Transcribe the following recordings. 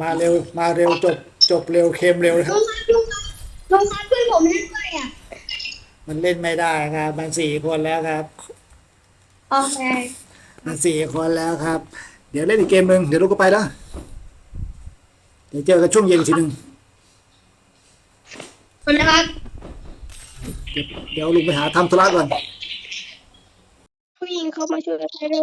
มาเร็วมาเร็วจบจบเร็วเค็มเร็วนะคลรับงมาลงมาลงมาช่วยผมเล่นด้วยอะมันเล่นไม่ได้ครับ มันสี่คนแล้วครับ โอเคมันสี่คนแล้วครับ เดี๋ยวเล่นอีกเกมหนึ่งเดี๋ยวลูกก็ไปแล้วเดี๋ยวเจอกันช่วงเย็นอีกทีหนึ่งคนนะครับ เดี๋ยวเดี๋ยวลุงไปหาทำธุระก่อน ผู้หญิงเขามาช่วยใครดู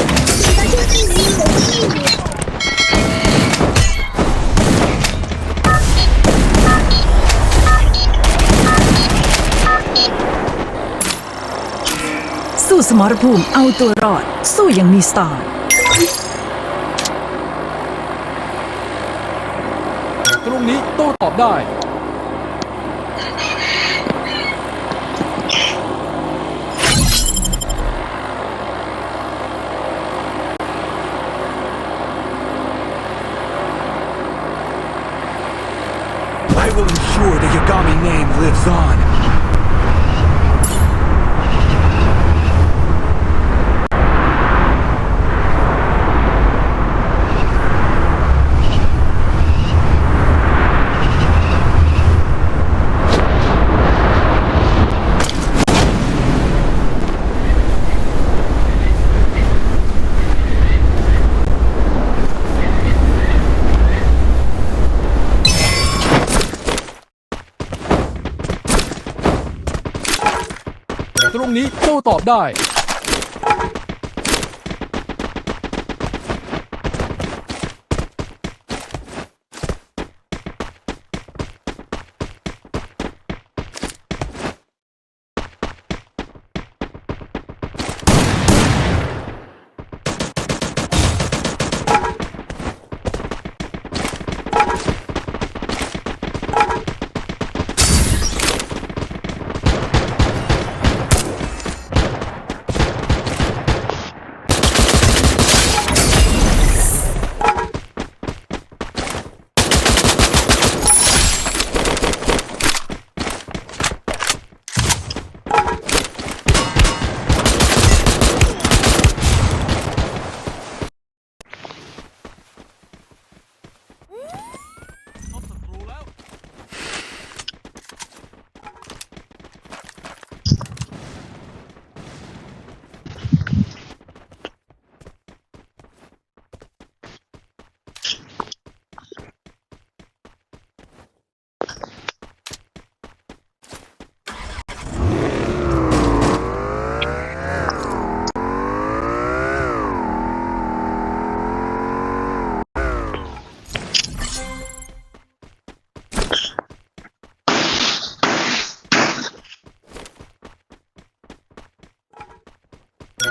สู้สมรภูมิเอาตัวรอด สู้อย่างมีสไตล์ตรงนี้โต้ตอบได้ I will ensure the Yagami name lives on. ตรงนี้โตอบได้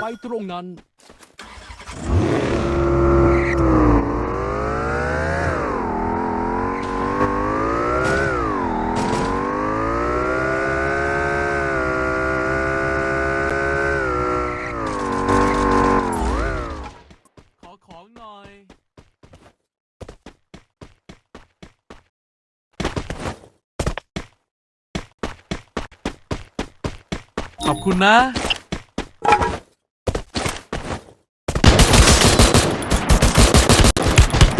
ไป ตรงนั้น ขอของหน่อย ขอบคุณนะ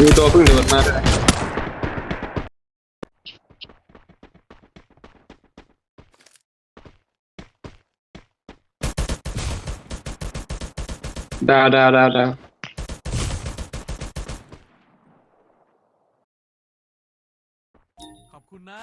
มีตัวเพิ่งโดดมาด้วยดาวดาวดาวดาวขอบคุณนะ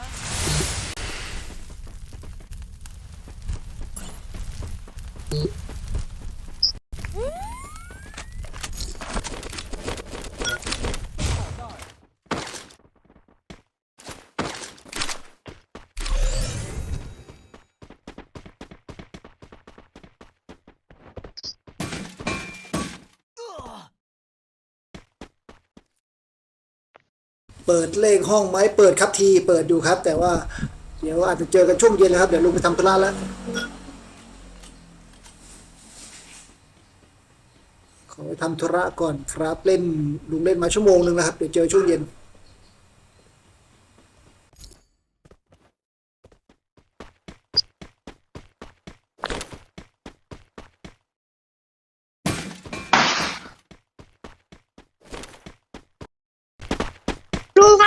เปิดเลขห้องไหมเปิดครับทีเปิดดูครับ แต่ว่า เดี๋ยวอาจจะเจอกันช่วงเย็นนะครับเดี๋ยวลุงไปทำธุระแล้วขอไปทำธุระก่อนครับเล่นลุงเล่นมาชั่วโมงหนึ่งนะครับเดี๋ยวเจอช่วงเย็น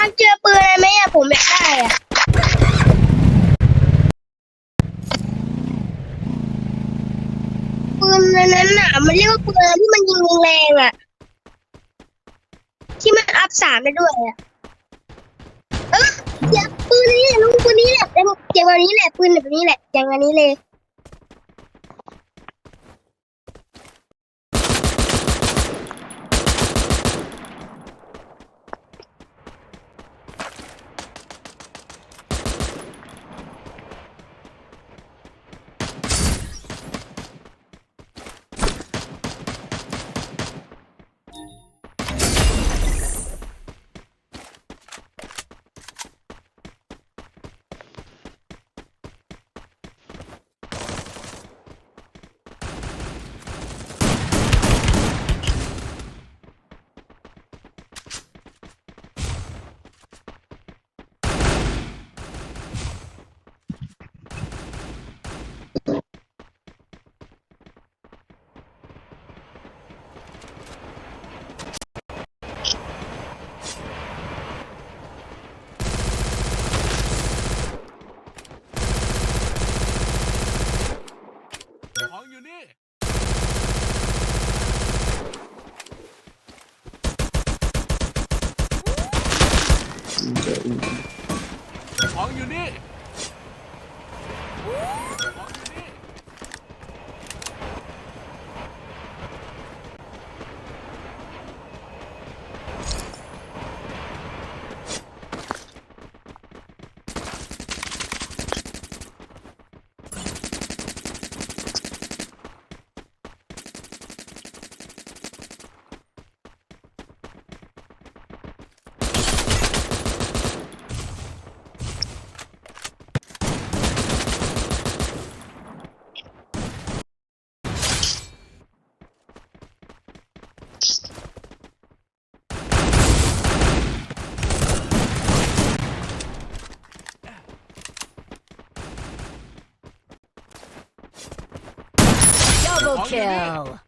ลุงครับเจอปืนอะไรไหมอะผมอยากได้อะปืนอันนั้นน่ะมันเรียกว่าปืนอะไรที่มันยิงแรงๆอะที่มันอัพสามได้ด้วยอะเออเดี๋ยวปืนนี้แหละลุงปืนนี้แหละเดี๋ยวเดี๋ยวแบบนี้แหละปืนแบบนี้แหละอย่างอันนี้เลย ของอยู่นี่ ของอยู่นี่ Double All you need. kill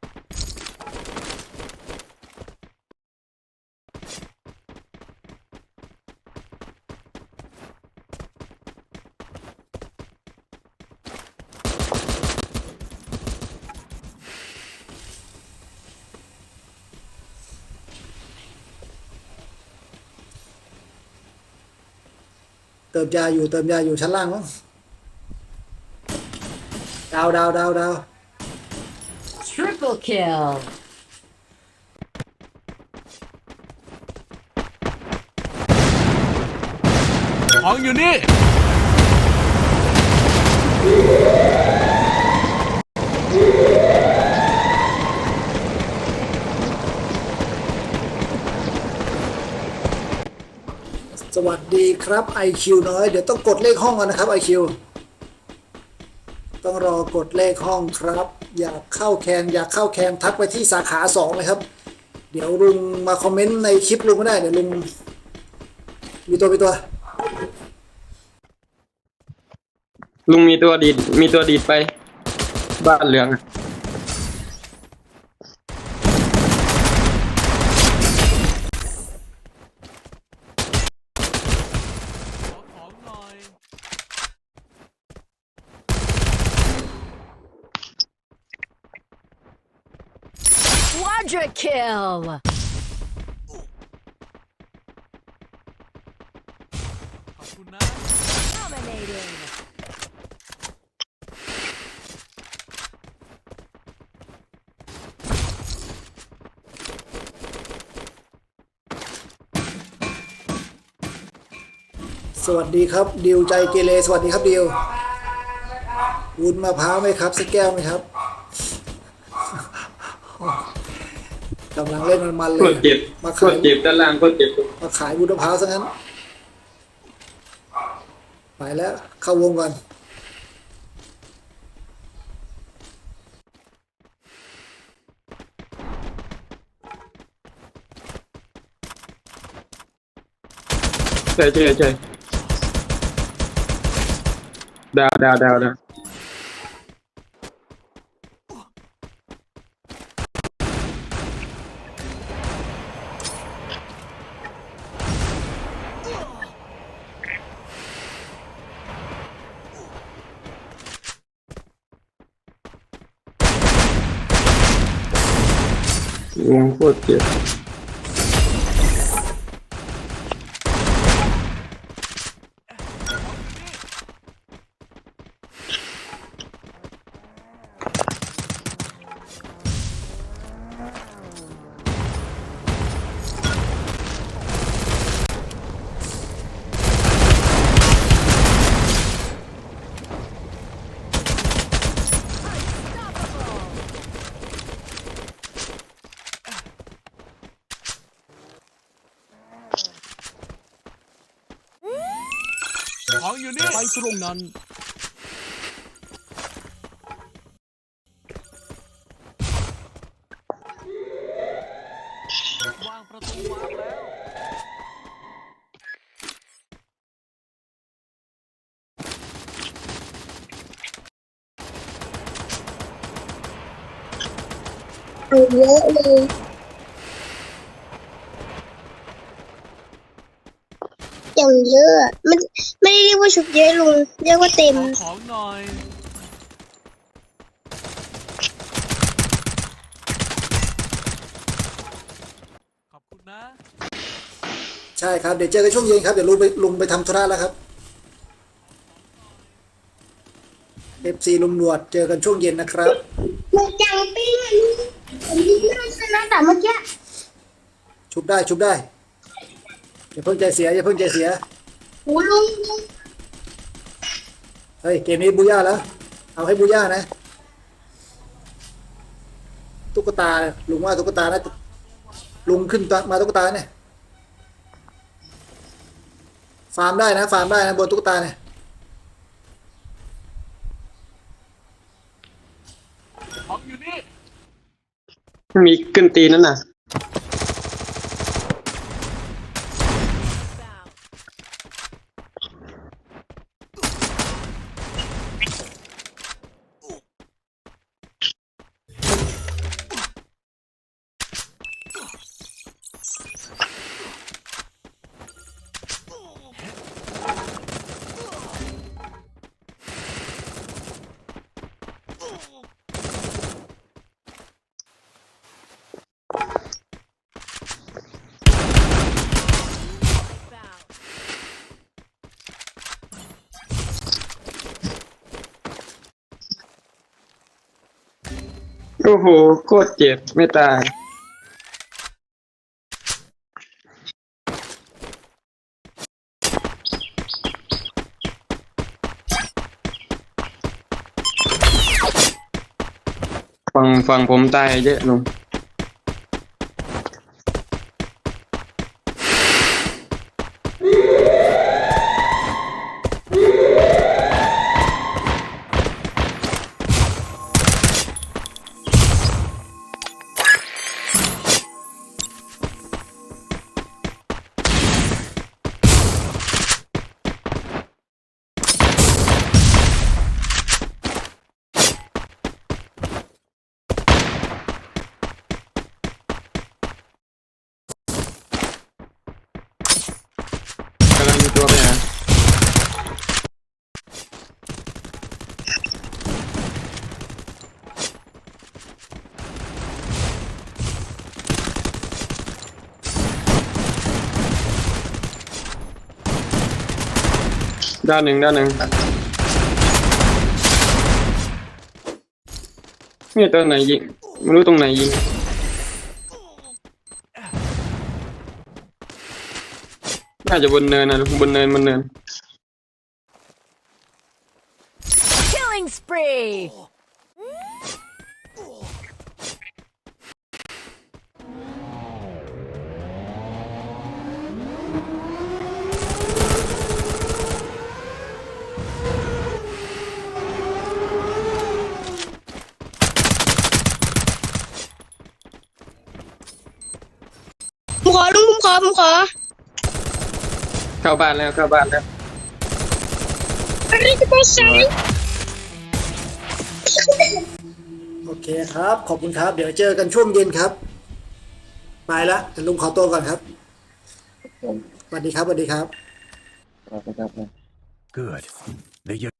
เติมยาอยู่เติมยาอ Triple kill ของอยู่นี่สวัสดีครับ IQ น้อย เดี๋ยวต้องกดเลขห้องก่อนนะครับ IQ ต้องรอกดเลขห้องครับ อยากเข้าแคนอยากเข้าแคนทักไปที่สาขาสองเลยครับ เดี๋ยวลุงมาคอมเมนต์ในคลิปลุงก็ได้เดี๋ยวลุงมีตัวมีตัว ลุงมีตัวดีดมีตัวดีดไป บ้านเหลืองอะ ขอของหน่อย Quadra kill Dominating สวัสดีครับ ดิวใจเกเรสวัสดีครับดิววุ้นมะพร้าวไหมครับสักแก้วไหมครับ กำลังเล่นมันมันๆเลโคยตรเจ็บมาโคขาย ตรเจ็บด้านล่างโคตรเจ็บมาขายวุ้นมะพร้าวซะงั้น ไปแล้ว เข้าวงก่อน ใช่ใช่ใช่ดาวดาวดาวดาวว ของอยู่นี่ ไปตรงนั้น อย่างเยอะอะมันไม่ได้เรียกว่าชุบเยอะลุงเรียกว่าเต็ม ขอของหน่อย ขอบคุณนะ ใช่ครับ เดี๋ยวเจอกันช่วงเย็นครับ เดี๋ยวลุงไปลุงไปทำธุระแล้วครับเอฟซีลุงหนวดเจอกันช่วงเย็นนะครับ มันจังปิ้งอะลุงผมยิงไม่ได้ชนะแต่เมื่อกี้ ชุบได้ชุบได้ อย่าเพิ่งใจเสียอย่าเพิ่งใจเสียโหลุงลุงเฮ้ยเกมนี้บูย่าแล้ว เอาให้บูย่านะ ตุ๊กตาลุงว่าตุ๊กตานะลุงขึ้นมาตุ๊กตาเนี่ยฟาร์มได้นะฟาร์มได้นะบนตุ๊กตาเนี่ยของอยู่นี่มีขึ้นตีนนั่นน่ะ อ้โหโคตรเจ็บไม่ตายฟังฟังผมตายเยอะลง ด้านหนึ่งด้านหนึ่งนี่ตัวไหนยิงไม่รู้ตรงไหนยิงน่าจะบนเนินนะบนเนินบนเนิน Killing spree! ขอลุงผมขอ ผมขอ เข้าบ้านแล้วเข้าบ้านแล้วอะไรจะไปใช้โอเคครับ ขอบคุณครับ เดี๋ยวเจอกันช่วงเย็นครับ ไปละแต่ลุงขอตัวก่อนครับสวัสดีครับสวัสดีครับ Good. The